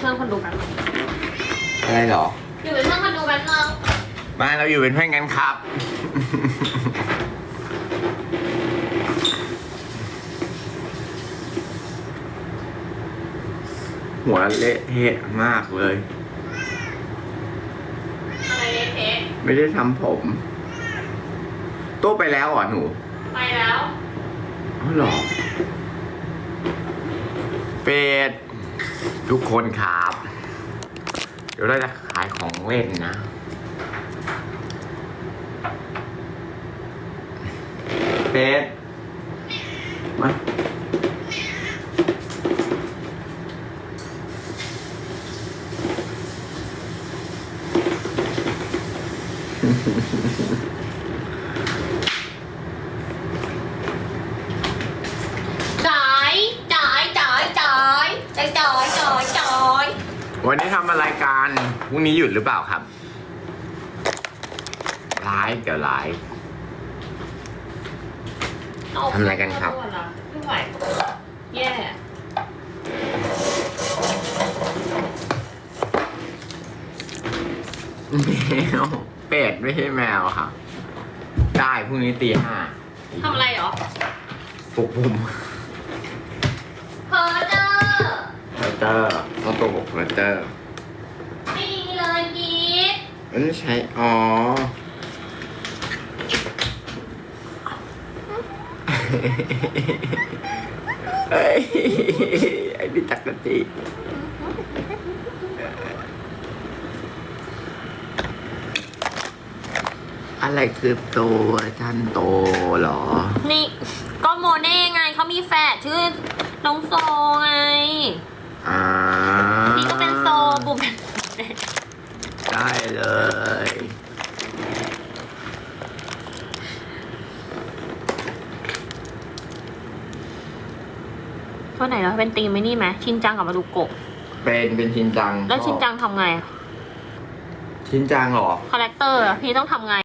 เพื่อนคนดูกันงอะไรเหรอ อยู่เป็นเพื่อนคนดูกันนึงมาเราอยู่เป็นเพื่อนกันครับ หัวเละเทะมากเลย อะไรเละเทะไม่ได้ทำผม โต๊ะไปแล้วเหรอหนูไปแล้ว อ๋อเหรอเป็ด ทุกคนครับ เดี๋ยวเราจะขายของเล่นนะ เป็ดมาจ่ายจ่ายจ่ายจ่ายจ่ายจ่ายจ่ายจ่าย วันนี้ทำอะไรกันพรุ่งนี้หยุดหรือเปล่าครับไลฟ์เดี๋ยวไลฟ์ ทำอะไรกันครับ ไม่ไหวแย่แมวเป็ดไม่ใช่แมวค่ะ ได้พรุ่งนี้ตีห้าทำอะไรเหรอ ปลุกปุ่ม เพอเจอ เฟอร์เตอร์ต้องตัวบอกเฟอร์เตอร์ไม่ดีเลยกีดอันนี้ใช้ อ๋อ เอ้ยไอ้นี่ตักกะติอะไรคือตัวท่านโตเหรอ นี่ก็โมเน่ไงเขามีแฝดชื่อน้องโซไง ได้เลย ตัวไหนเราเป็นตีมไหมนี่ไหมชินจังกับมาดูโกะเป็นเป็นชินจังแล้วชินจังทำไง ชินจังเหรอ คาแรคเตอร์อะพี่ต้องทำไง